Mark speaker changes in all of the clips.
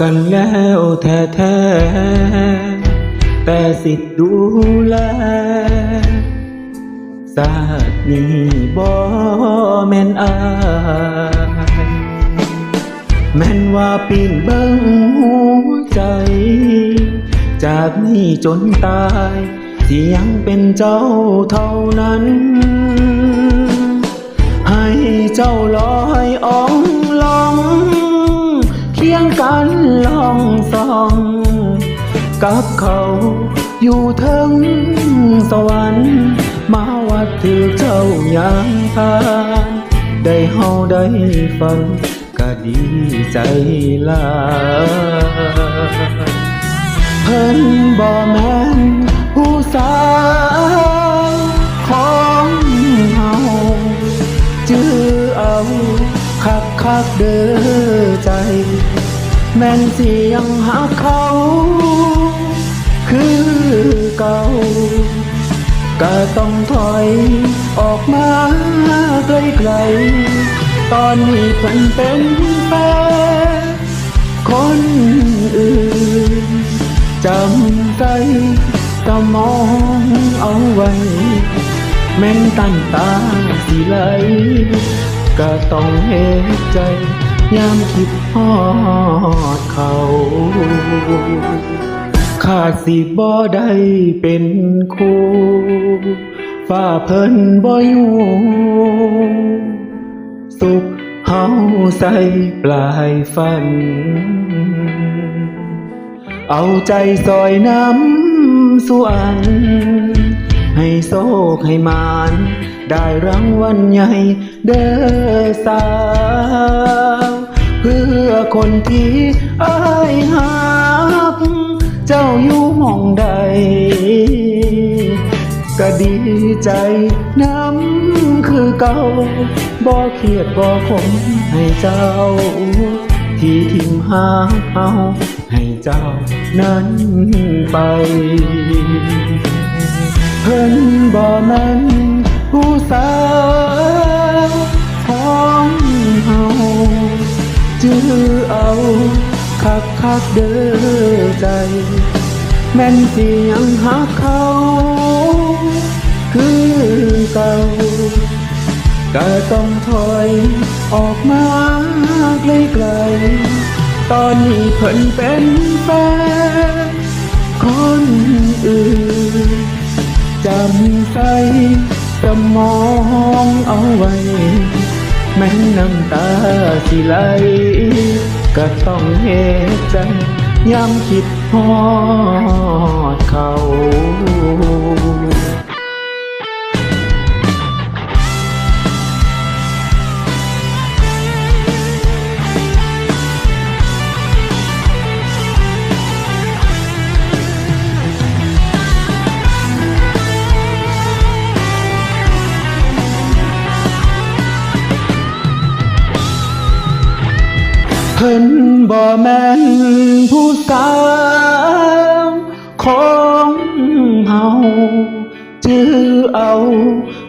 Speaker 1: กันแล้วแท้แท้แต่สิทธิ์ดูแลศาสตร์นี้บ่แม่นอายแม่นว่าปีนเบิ้งหัวใจ จากนี้จนตายที่ยังเป็นเจ้าเท่านั้น ให้เจ้าลอ กับเขาอยู่เทิงสวรรค์ มาวัดถือเจ้ายางพานได้เฮาได้ฟังก็ดีใจลาเพิ่นบ่แม่นผู้สาวของเฮาจื้อเอาคักคักเด้อใจ แม่นเสียงหาเขา คือเก่า ก็ต้องถอยออกมาไกลๆตอนนี้เพิ่นเป็นแฟนคนอื่นจำใจสมองเอาไว้ แม่นตั้นตาสิไหลก็ต้องเห็นใจยามคิดฮอดเขา ขาดสิบ่ได้เป็นครูฝ้าเพิ่นบ่อยู่สุขเฮาใส่ปลายฝัน เอาใจซอยน้ำส่วนให้โศกให้มาน ได้รางวัลใหญ่เด้อสาว เพื่อคนที่อ้ายหัก เจ้าอยู่หม่องใด ก็ดีใจน้ำคือเก่าบ่เครียดบ่คมให้เจ้า ที่ทิมหาเอาให้เจ้านั้นไปเพิ่นบ่แม่นผู้สาวของเฮาจื้อเอา คักคักเด้อใจ แม่นสิยังหักเขา คือเก่าก็ต้องถอยออกมาไกลๆตอนนี้เพิ่นเป็นแฟนคนอื่นจำใส่สมองเอาไว้ แม้น้ำตาสิไหล ก็ต้องเฮใจย้ำคิดพอดเขา พิ่นบ่แม่นผู้สาวของเฮาจื้อเอา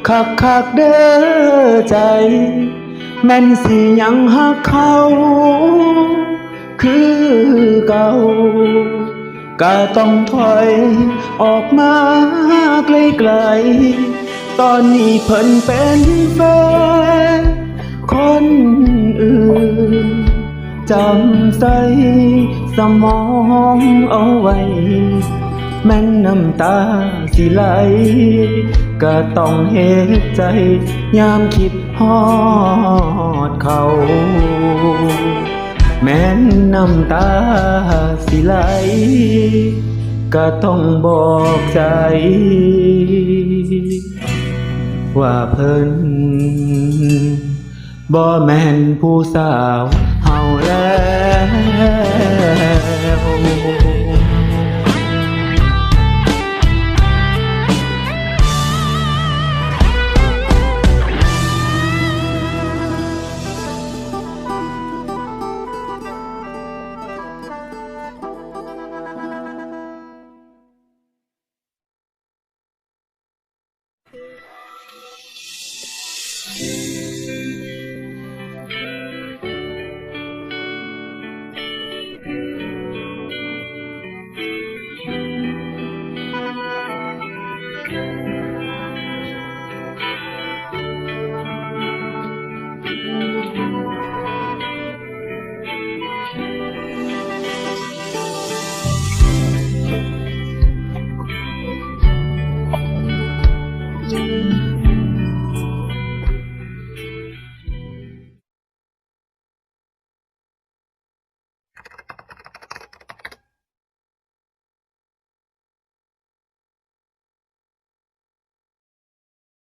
Speaker 1: คักคักเด้อใจ แม่นสิยังหักเขาคือเก่าก็ต้องถอยออกมาไกลๆตอนนี้เพิ่นเป็นแฟนคนอื่น จำใส่สมองเอาไว้ แม้นน้ำตาสิไหล ก็ต้องเห็นใจ ยามคิดฮอดเขา แม้นน้ำตาสิไหล ก็ต้องบอกใจ ว่าเพิ่นบ่แม่นผู้สาว เอาแล้ว Thank you.